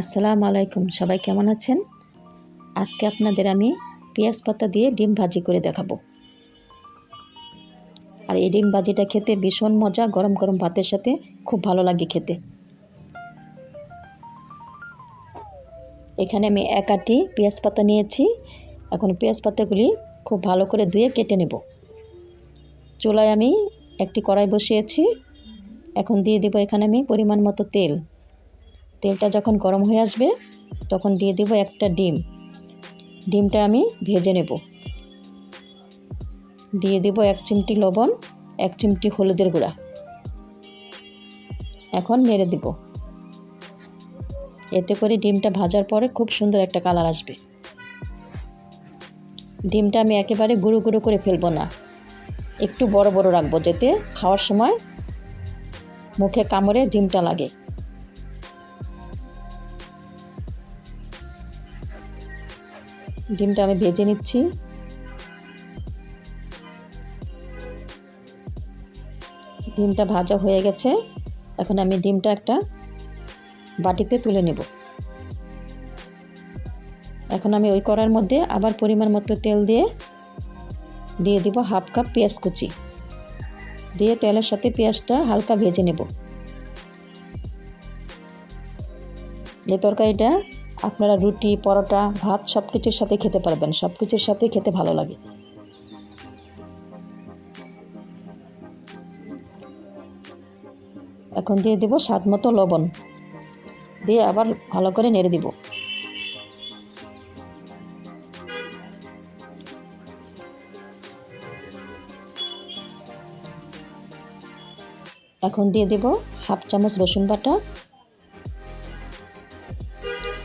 আসসালামু আলাইকুম, সবাই কেমন আছেন? আজকে আপনাদের আমি পেঁয়াজ পাতা দিয়ে ডিম ভাজি করে দেখাবো। আর এই ডিম ভাজিটা খেতে ভীষণ মজা, গরম গরম ভাতের সাথে খুব ভালো লাগে খেতে। এখানে আমি এক আটি পেঁয়াজ পাতা নিয়েছি। এখন পেঁয়াজ পাতাগুলি খুব ভালো করে ধুয়ে কেটে নেব। চুলায় আমি একটি কড়াই বসিয়েছি। এখন দিয়ে দেবো এখানে আমি পরিমাণ মতো তেল। তেলটা যখন গরম হয়ে আসবে, তখন দিয়ে দেব একটা ডিম। ডিমটা আমি ভেজে নেব। দিয়ে দেব এক চিমটি লবণ, এক চিমটি হলুদের গুঁড়া। এখন নেড়ে দিব। এতে করে ডিমটা ভাজার পরে খুব সুন্দর একটা কালার আসবে। ডিমটা আমি একেবারে গুঁড়ো গুঁড়ো করে ফেলব না। একটু বড় বড় রাখব, যাতে খাওয়ার সময় মুখে কামড়ে ডিমটা লাগে। ডিমটা আমি ভেজে নিচ্ছি। ডিমটা ভাজা হয়ে গেছে। এখন আমি ডিমটা একটা বাটিতে তুলে নেব। এখন আমি ওই কড়ার মধ্যে আবার পরিমাণ মতো তেল দিয়ে দিয়ে দিব হাফ কাপ পেঁয়াজ কুচি। দিয়ে তেলের সাথে পেঁয়াজটা হালকা ভেজে নেব। এই তরকারিটা আপনারা রুটি, পরোটা, ভাত সব কিছুর সাথে খেতে পারবেন সব কিছুর সাথে খেতে ভালো লাগে। এখন দিয়ে দেব স্বাদ মতো লবণ। দিয়ে আবার ভালো করে নেড়ে দিব। এখন দিয়ে দেব হাফ চামচ রসুন বাটা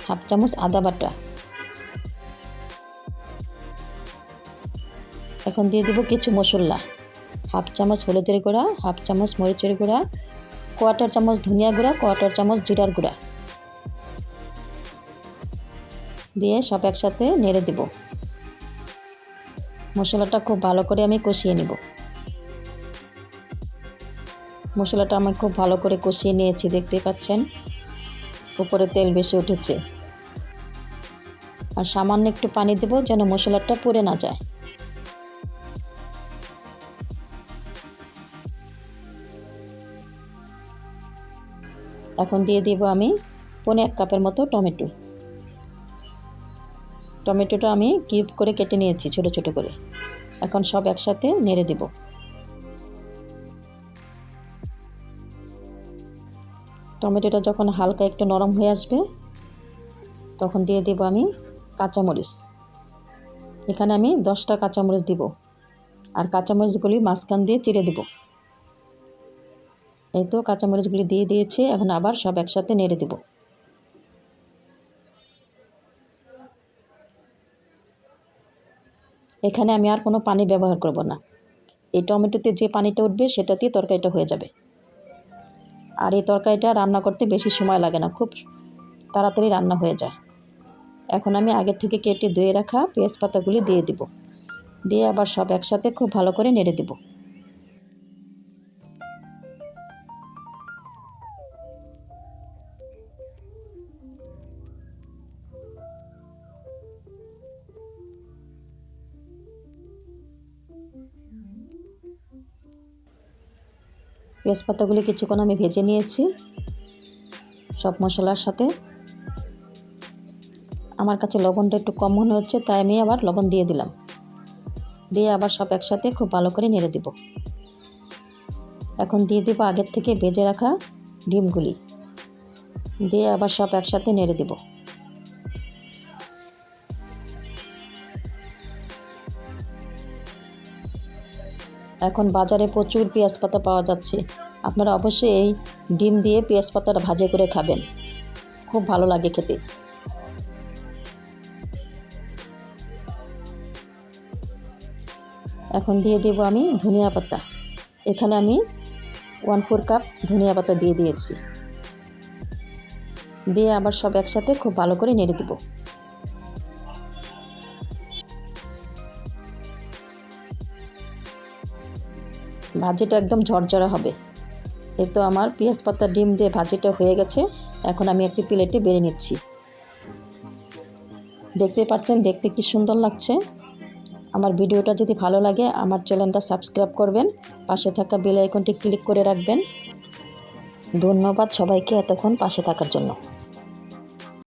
হাফ চামচ আদা বাটা। এখন দিয়ে দেব কিছু মশলা। হাফ চামচ হলুদের গুঁড়া, হাফ চামচ মরিচের গুঁড়া কোয়াটার চামচ ধনিয়া গুঁড়া কোয়াটার চামচ জিরার গুঁড়া। দিয়ে সব একসাথে নেড়ে দেব। মশলাটা খুব ভালো করে আমি কষিয়ে নিব। মশলাটা আমি খুব ভালো করে কষিয়ে নিয়েছি, দেখতে পাচ্ছেন? উপরে তেল বেশি উঠেছে। আর সামান্য একটু পানি দেব যেন মশলাটা পুড়ে না যায়। এখন দিয়ে দিব আমি পনে এক কাপের মতো টমেটো। টমেটোটা আমি কিউব করে কেটে নিয়েছি ছোট ছোট করে। এখন সব একসাথে নেড়ে দেব। টমেটোটা যখন হালকা একটু নরম হয়ে আসবে, তখন দিয়ে দেব আমি কাঁচামরিচ। এখানে আমি দশটা কাঁচামরিচ দিব আর কাঁচামরিচগুলি মাঝখান দিয়ে চিড়ে দেব। এই তো কাঁচামরিচগুলি দিয়ে দিয়েছি, এখন আবার সব একসাথে নেড়ে দেব। এখানে আমি আর কোনো পানি ব্যবহার করব না। এই টমেটোতে যে পানিটা উঠবে সেটা দিয়ে তরকারিটা হয়ে যাবে। আর এই তরকারিটা রান্না করতে বেশি সময় লাগে না, খুব তাড়াতাড়ি রান্না হয়ে যায়। এখন আমি আগের থেকে কেটে ধুয়ে রাখা পেঁয়াজ পাতাগুলি দিয়ে দিব। দিয়ে আবার সব একসাথে খুব ভালো করে নেড়ে দেব। পেঁয়াজ পাতাগুলি কিছুক্ষণ আমি ভেজে নিয়েছি। সব মশলার সাথে আমার কাছে লবণটা একটু কম মনে হচ্ছে, তাই আমি আবার লবণ দিয়ে দিলাম। দিয়ে আবার সব একসাথে খুব ভালো করে নেড়ে দিব। এখন দিয়ে দেবো আগের থেকে বেজে রাখা ডিমগুলি। দিয়ে আবার সব একসাথে নেড়ে দেব। এখন বাজারে প্রচুর পেঁয়াজ পাতা পাওয়া যাচ্ছে। আপনারা অবশ্যই এই ডিম দিয়ে পেঁয়াজ পাতাটা ভাজে করে খাবেন। খুব ভালো লাগে খেতে। এখন দিয়ে দেব আমি ধনিয়া পাতা। এখানে আমি ওয়ান ফোর কাপ ধনিয়া পাতা দিয়ে দিয়েছি। দিয়ে আবার সব একসাথে খুব ভালো করে নেড়ে দেব। ভাজিটা একদম ঝরঝরা হবে। এ তো আমার পেঁয়াজ পাতা, ডিম দিয়ে ভাজিটা হয়ে গেছে। এখন আমি একটি প্লেটে বেড়ে নিচ্ছি। দেখতে পাচ্ছেন, দেখতে কি সুন্দর লাগছে। আমার ভিডিওটা যদি ভালো লাগে, আমার চ্যানেলটা সাবস্ক্রাইব করবেন, পাশে থাকা বেল আইকনটি ক্লিক করে রাখবেন। ধন্যবাদ সবাইকে এতক্ষণ পাশে থাকার জন্য।